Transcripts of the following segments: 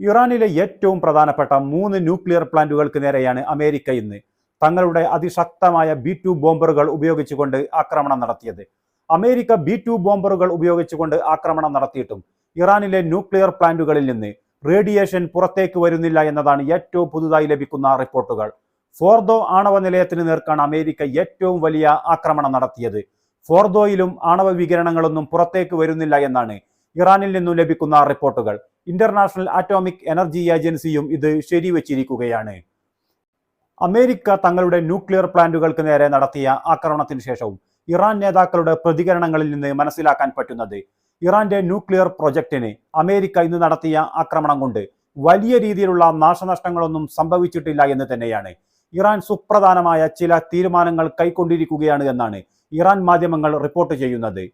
ഇറാനിലെ ഏറ്റവും പ്രധാനപ്പെട്ട മൂന്ന് ന്യൂക്ലിയർ പ്ലാന്റുകൾക്ക് നേരെയാണ് അമേരിക്ക ഇന്ന്. തങ്ങളുടെ അതിശക്തമായ ബി ടു ബോംബറുകൾ ഉപയോഗിച്ചുകൊണ്ട് ആക്രമണം നടത്തിയത്. അമേരിക്ക ബി ടു ബോംബറുകൾ ഉപയോഗിച്ചുകൊണ്ട് ആക്രമണം നടത്തിയിട്ടും ഇറാനിലെ ന്യൂക്ലിയർ പ്ലാന്റുകളിൽ നിന്ന് റേഡിയേഷൻ പുറത്തേക്ക് വരുന്നില്ല എന്നതാണ് ഏറ്റവും പുതുതായി ലഭിക്കുന്ന റിപ്പോർട്ടുകൾ. ഫോർദോ ആണവ നിലയത്തിന് നേർക്കാണ് അമേരിക്ക ഏറ്റവും വലിയ ആക്രമണം നടത്തിയത്. ഫോർദോയിലും ആണവ വികിരണങ്ങളൊന്നും പുറത്തേക്ക് വരുന്നില്ല എന്നാണ് ഇറാനിൽ നിന്നും ലഭിക്കുന്ന റിപ്പോർട്ടുകൾ. ഇന്റർനാഷണൽ ആറ്റോമിക് എനർജി ഏജൻസിയും ഇത് ശരിവച്ചിരിക്കുകയാണ്. അമേരിക്ക തങ്ങളുടെ ന്യൂക്ലിയർ പ്ലാന്റുകൾക്ക് നേരെ നടത്തിയ ആക്രമണത്തിന് ശേഷവും ഇറാൻ നേതാക്കളുടെ പ്രതികരണങ്ങളിൽ നിന്ന് മനസ്സിലാക്കാൻ പറ്റുന്നത് ഇറാന്റെ ന്യൂക്ലിയർ പ്രൊജക്ടിന് അമേരിക്ക ഇന്ന് നടത്തിയ ആക്രമണം കൊണ്ട് വലിയ രീതിയിലുള്ള നാശനഷ്ടങ്ങളൊന്നും സംഭവിച്ചിട്ടില്ല എന്ന് തന്നെയാണ്. ഇറാൻ സുപ്രധാനമായ ചില തീരുമാനങ്ങൾ കൈക്കൊണ്ടിരിക്കുകയാണ് എന്നാണ് ഇറാൻ മാധ്യമങ്ങൾ റിപ്പോർട്ട് ചെയ്യുന്നത്.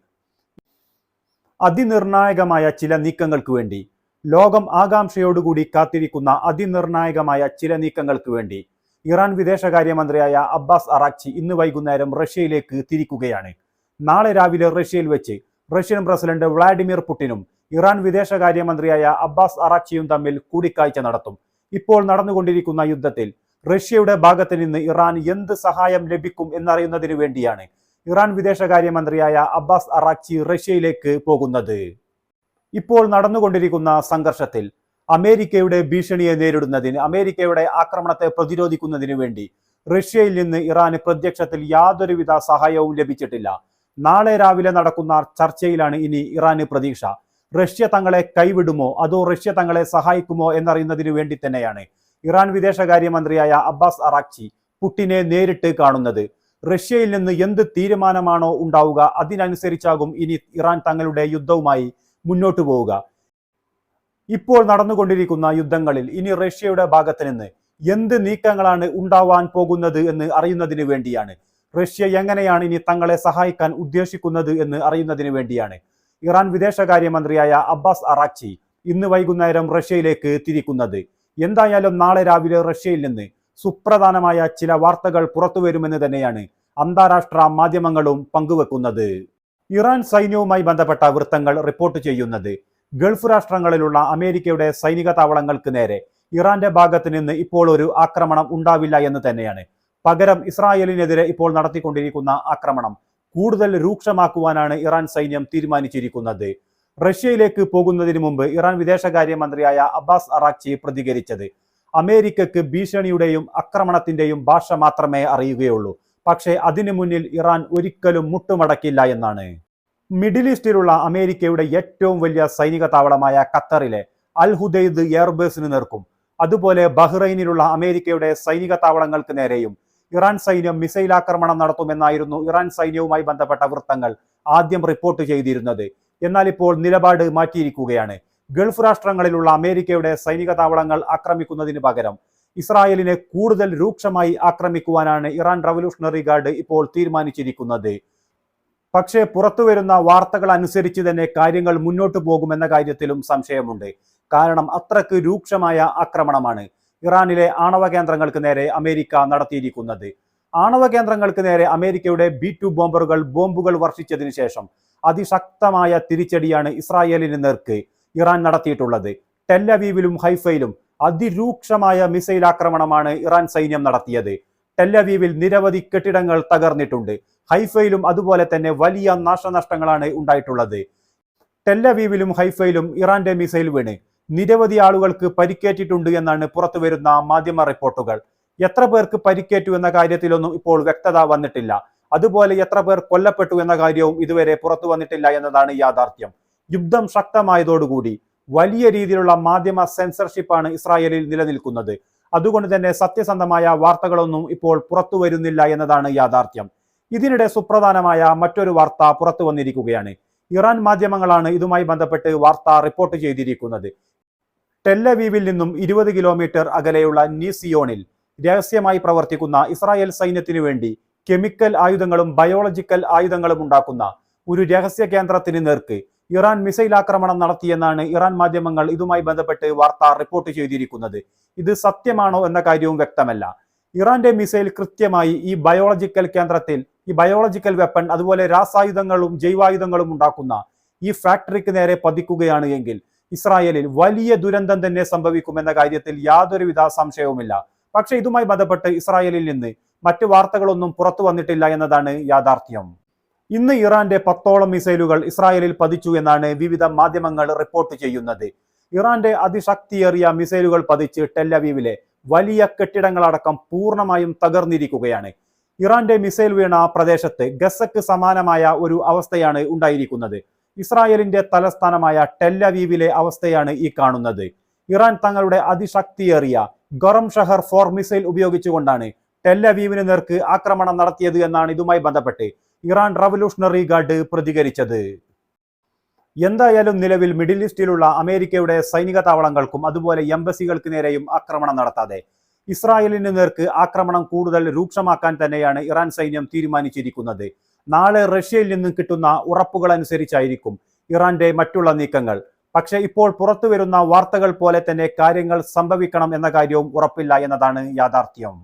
അതിനിർണായകമായ ചില നീക്കങ്ങൾക്ക് വേണ്ടി. ലോകം ആകാംക്ഷയോടുകൂടി കാത്തിരിക്കുന്ന അതിനിർണായകമായ ചില നീക്കങ്ങൾക്ക് വേണ്ടി. ഇറാൻ വിദേശകാര്യമന്ത്രിയായ അബ്ബാസ് അറാക്ചി ഇന്ന് വൈകുന്നേരം റഷ്യയിലേക്ക് തിരിക്കുകയാണ്. നാളെ രാവിലെ റഷ്യയിൽ വെച്ച് റഷ്യൻ പ്രസിഡന്റ് വ്ളാഡിമിർ പുടിനും ഇറാൻ വിദേശകാര്യമന്ത്രിയായ അബ്ബാസ് അറാക്ചിയും തമ്മിൽ കൂടിക്കാഴ്ച നടത്തും. ഇപ്പോൾ നടന്നുകൊണ്ടിരിക്കുന്ന യുദ്ധത്തിൽ റഷ്യയുടെ ഭാഗത്ത് നിന്ന് ഇറാൻ എന്ത് സഹായം ലഭിക്കും എന്നറിയുന്നതിന് വേണ്ടിയാണ് ഇറാൻ വിദേശകാര്യമന്ത്രിയായ അബ്ബാസ് അറാഖ്ചി റഷ്യയിലേക്ക് പോകുന്നത്. ഇപ്പോൾ നടന്നുകൊണ്ടിരിക്കുന്ന സംഘർഷത്തിൽ അമേരിക്കയുടെ ഭീഷണിയെ നേരിടുന്നതിന് അമേരിക്കയുടെ ആക്രമണത്തെ പ്രതിരോധിക്കുന്നതിന് വേണ്ടി റഷ്യയിൽ നിന്ന് ഇറാന് പ്രത്യക്ഷത്തിൽ യാതൊരുവിധ സഹായവും ലഭിച്ചിട്ടില്ല. നാളെ രാവിലെ നടക്കുന്ന ചർച്ചയിലാണ് ഇനി ഇറാന് പ്രതീക്ഷ. റഷ്യ തങ്ങളെ കൈവിടുമോ? അതോ റഷ്യ തങ്ങളെ സഹായിക്കുമോ എന്നറിയുന്നതിന് വേണ്ടി തന്നെയാണ് ഇറാൻ വിദേശകാര്യമന്ത്രിയായ അബ്ബാസ് അറാഖ്ചി പുട്ടിനെ നേരിട്ട് കാണുന്നത്. റഷ്യയിൽ നിന്ന് എന്ത് തീരുമാനമാണോ ഉണ്ടാവുക അതിനനുസരിച്ചാകും ഇനി ഇറാൻ തങ്ങളുടെ യുദ്ധവുമായി മുന്നോട്ടു പോവുക. ഇപ്പോൾ നടന്നുകൊണ്ടിരിക്കുന്ന യുദ്ധങ്ങളിൽ ഇനി റഷ്യയുടെ ഭാഗത്ത് നിന്ന് എന്ത് നീക്കങ്ങളാണ് ഉണ്ടാവാൻ പോകുന്നത് എന്ന് അറിയുന്നതിന് വേണ്ടിയാണ്. റഷ്യ എങ്ങനെയാണ് ഇനി തങ്ങളെ സഹായിക്കാൻ ഉദ്ദേശിക്കുന്നത് എന്ന് അറിയുന്നതിന് വേണ്ടിയാണ്. ഇറാൻ വിദേശകാര്യമന്ത്രിയായ അബ്ബാസ് അറാക്ചി ഇന്ന് വൈകുന്നേരം റഷ്യയിലേക്ക് തിരിക്കുന്നത്. എന്തായാലും നാളെ രാവിലെ റഷ്യയിൽ നിന്ന് സുപ്രധാനമായ ചില വാർത്തകൾ പുറത്തുവരുമെന്ന് തന്നെയാണ് അന്താരാഷ്ട്ര മാധ്യമങ്ങളും പങ്കുവെക്കുന്നത്. ഇറാൻ സൈന്യവുമായി ബന്ധപ്പെട്ട വൃത്തങ്ങൾ റിപ്പോർട്ട് ചെയ്യുന്നത് ഗൾഫ് രാഷ്ട്രങ്ങളിലുള്ള അമേരിക്കയുടെ സൈനിക താവളങ്ങൾക്ക് നേരെ ഇറാന്റെ ഭാഗത്ത് നിന്ന് ഇപ്പോൾ ഒരു ആക്രമണം ഉണ്ടാവില്ല എന്ന് തന്നെയാണ്. പകരം ഇസ്രായേലിനെതിരെ ഇപ്പോൾ നടത്തിക്കൊണ്ടിരിക്കുന്ന ആക്രമണം കൂടുതൽ രൂക്ഷമാക്കുവാനാണ് ഇറാൻ സൈന്യം തീരുമാനിച്ചിരിക്കുന്നത്. റഷ്യയിലേക്ക് പോകുന്നതിന് മുമ്പ് ഇറാൻ വിദേശകാര്യമന്ത്രിയായ അബ്ബാസ് അറാഖ്ചി പ്രതികരിച്ചത് അമേരിക്കക്ക് ഭീഷണിയുടെയും ആക്രമണത്തിന്റെയും ഭാഷ മാത്രമേ അറിയുകയുള്ളൂ. പക്ഷേ അതിനു മുന്നിൽ ഇറാൻ ഒരിക്കലും മുട്ടുമടക്കില്ല എന്നാണ്. മിഡിൽ ഈസ്റ്റിലുള്ള അമേരിക്കയുടെ ഏറ്റവും വലിയ സൈനിക താവളമായ ഖത്തറിലെ അൽ ഹുദൈദ് എയർബേസിന് നേർക്കും. അതുപോലെ ബഹ്റൈനിലുള്ള അമേരിക്കയുടെ സൈനിക താവളങ്ങൾക്ക് നേരെയും ഇറാൻ സൈന്യം മിസൈൽ ആക്രമണം നടത്തുമെന്നായിരുന്നു ഇറാൻ സൈന്യവുമായി ബന്ധപ്പെട്ട വൃത്തങ്ങൾ ആദ്യം റിപ്പോർട്ട് ചെയ്തിരുന്നത്. എന്നാൽ ഇപ്പോൾ നിലപാട് മാറ്റിയിരിക്കുകയാണ്. ഗൾഫ് രാഷ്ട്രങ്ങളിലുള്ള അമേരിക്കയുടെ സൈനിക താവളങ്ങൾ ആക്രമിക്കുന്നതിന് പകരം ഇസ്രായേലിനെ കൂടുതൽ രൂക്ഷമായി ആക്രമിക്കുവാനാണ് ഇറാൻ റവല്യൂഷണറി ഗാർഡ് ഇപ്പോൾ തീരുമാനിച്ചിരിക്കുന്നത്. പക്ഷേ പുറത്തുവരുന്ന വാർത്തകൾ അനുസരിച്ച് തന്നെ കാര്യങ്ങൾ മുന്നോട്ട് പോകുമെന്ന കാര്യത്തിലും സംശയമുണ്ട്. കാരണം അത്രയ്ക്ക് രൂക്ഷമായ ആക്രമണമാണ് ഇറാനിലെ ആണവ കേന്ദ്രങ്ങൾക്ക് നേരെ അമേരിക്ക നടത്തിയിരിക്കുന്നത്. ആണവ കേന്ദ്രങ്ങൾക്ക് നേരെ അമേരിക്കയുടെ ബി ടു ബോംബറുകൾ ബോംബുകൾ വർഷിച്ചതിന് ശേഷം അതിശക്തമായ തിരിച്ചടിയാണ് ഇസ്രായേലിന് നേർക്ക് ഇറാൻ നടത്തിയിട്ടുള്ളത്. ടെല്ലവീവിലും ഹൈഫയിലും അതിരൂക്ഷമായ മിസൈൽ ആക്രമണമാണ് ഇറാൻ സൈന്യം നടത്തിയത്. ടെല്ലവീവിൽ നിരവധി കെട്ടിടങ്ങൾ തകർന്നിട്ടുണ്ട്. ഹൈഫയിലും അതുപോലെ തന്നെ വലിയ നാശനഷ്ടങ്ങളാണ് ഉണ്ടായിട്ടുള്ളത്. ടെല്ലവീവിലും ഹൈഫയിലും ഇറാന്റെ മിസൈൽ വീണ്. നിരവധി ആളുകൾക്ക് പരിക്കേറ്റിട്ടുണ്ട് എന്നാണ് പുറത്തു വരുന്ന മാധ്യമ റിപ്പോർട്ടുകൾ. എത്ര പേർക്ക് പരിക്കേറ്റു എന്ന കാര്യത്തിലൊന്നും ഇപ്പോൾ വ്യക്തത വന്നിട്ടില്ല. അതുപോലെ എത്ര പേർ കൊല്ലപ്പെട്ടു എന്ന കാര്യവും ഇതുവരെ പുറത്തു വന്നിട്ടില്ല എന്നതാണ് യാഥാർത്ഥ്യം. യുദ്ധം ശക്തമായതോടുകൂടി വലിയ രീതിയിലുള്ള മാധ്യമ സെൻസർഷിപ്പാണ് ഇസ്രായേലിൽ നിലനിൽക്കുന്നത്. അതുകൊണ്ട് തന്നെ സത്യസന്ധമായ വാർത്തകളൊന്നും ഇപ്പോൾ പുറത്തു വരുന്നില്ല എന്നതാണ് യാഥാർത്ഥ്യം. ഇതിനിടെ സുപ്രധാനമായ മറ്റൊരു വാർത്ത പുറത്തു വന്നിരിക്കുകയാണ്. ഇറാൻ മാധ്യമങ്ങളാണ് ഇതുമായി ബന്ധപ്പെട്ട് വാർത്ത റിപ്പോർട്ട് ചെയ്തിരിക്കുന്നത്. ടെല്ലവീവിൽ നിന്നും ഇരുപത് കിലോമീറ്റർ അകലെയുള്ള നീസിയോണിൽ രഹസ്യമായി പ്രവർത്തിക്കുന്ന ഇസ്രായേൽ സൈന്യത്തിനു വേണ്ടി കെമിക്കൽ ആയുധങ്ങളും ബയോളജിക്കൽ ആയുധങ്ങളും ഉണ്ടാക്കുന്ന ഒരു രഹസ്യ കേന്ദ്രത്തിന് നേർക്ക് ഇറാൻ മിസൈൽ ആക്രമണം നടത്തിയെന്നാണ് ഇറാൻ മാധ്യമങ്ങൾ ഇതുമായി ബന്ധപ്പെട്ട് വാർത്ത റിപ്പോർട്ട് ചെയ്തിരിക്കുന്നത്. ഇത് സത്യമാണോ എന്ന കാര്യവും വ്യക്തമല്ല. ഇറാന്റെ മിസൈൽ കൃത്യമായി ഈ ബയോളജിക്കൽ കേന്ദ്രത്തിൽ ഈ ബയോളജിക്കൽ വെപ്പൺ അതുപോലെ രാസായുധങ്ങളും ജൈവായുധങ്ങളും ഉണ്ടാക്കുന്ന ഈ ഫാക്ടറിക്ക് നേരെ പതിക്കുകയാണ് എങ്കിൽ ഇസ്രായേലിൽ വലിയ ദുരന്തം തന്നെ സംഭവിക്കുമെന്ന കാര്യത്തിൽ യാതൊരുവിധ സംശയവുമില്ല. പക്ഷേ ഇതുമായി ബന്ധപ്പെട്ട് ഇസ്രായേലിൽ നിന്ന് മറ്റ് വാർത്തകളൊന്നും പുറത്തു വന്നിട്ടില്ല എന്നതാണ് യാഥാർത്ഥ്യം. ഇന്ന് ഇറാന്റെ പത്തോളം മിസൈലുകൾ ഇസ്രായേലിൽ പതിച്ചു എന്നാണ് വിവിധ മാധ്യമങ്ങൾ റിപ്പോർട്ട് ചെയ്യുന്നത്. ഇറാന്റെ അതിശക്തിയേറിയ മിസൈലുകൾ പതിച്ച് ടെല്ലവീവിലെ വലിയ കെട്ടിടങ്ങളടക്കം പൂർണമായും തകർന്നിരിക്കുകയാണ്. ഇറാന്റെ മിസൈൽ വീണ പ്രദേശത്ത് ഗസക്ക് സമാനമായ ഒരു അവസ്ഥയാണ് ഉണ്ടായിരിക്കുന്നത്. ഇസ്രായേലിന്റെ തലസ്ഥാനമായ ടെല്ലവീവിലെ അവസ്ഥയാണ് ഈ കാണുന്നത്. ഇറാൻ തങ്ങളുടെ അതിശക്തിയേറിയ ഗറം ഷഹർ ഫോർ മിസൈൽ ഉപയോഗിച്ചുകൊണ്ടാണ് ടെല്ലവീവിന് നേർക്ക് ആക്രമണം നടത്തിയത് എന്നാണ് ഇതുമായി ബന്ധപ്പെട്ട് ഇറാൻ റവല്യൂഷണറി ഗാർഡ് പ്രതികരിച്ചത്. എന്തായാലും നിലവിൽ മിഡിൽ ഈസ്റ്റിലുള്ള അമേരിക്കയുടെ സൈനിക താവളങ്ങൾക്കും അതുപോലെ എംബസികൾക്ക് നേരെയും ആക്രമണം നടത്താതെ ഇസ്രായേലിന് നേർക്ക് ആക്രമണം കൂടുതൽ രൂക്ഷമാക്കാൻ തന്നെയാണ് ഇറാൻ സൈന്യം തീരുമാനിച്ചിരിക്കുന്നത്. നാളെ റഷ്യയിൽ നിന്നും കിട്ടുന്ന ഉറപ്പുകൾ അനുസരിച്ചായിരിക്കും ഇറാന്റെ മറ്റുള്ള നീക്കങ്ങൾ. പക്ഷേ ഇപ്പോൾ പുറത്തു വരുന്ന വാർത്തകൾ പോലെ തന്നെ കാര്യങ്ങൾ സംഭവിക്കണം എന്ന കാര്യവും ഉറപ്പില്ല എന്നതാണ് യാഥാർത്ഥ്യം.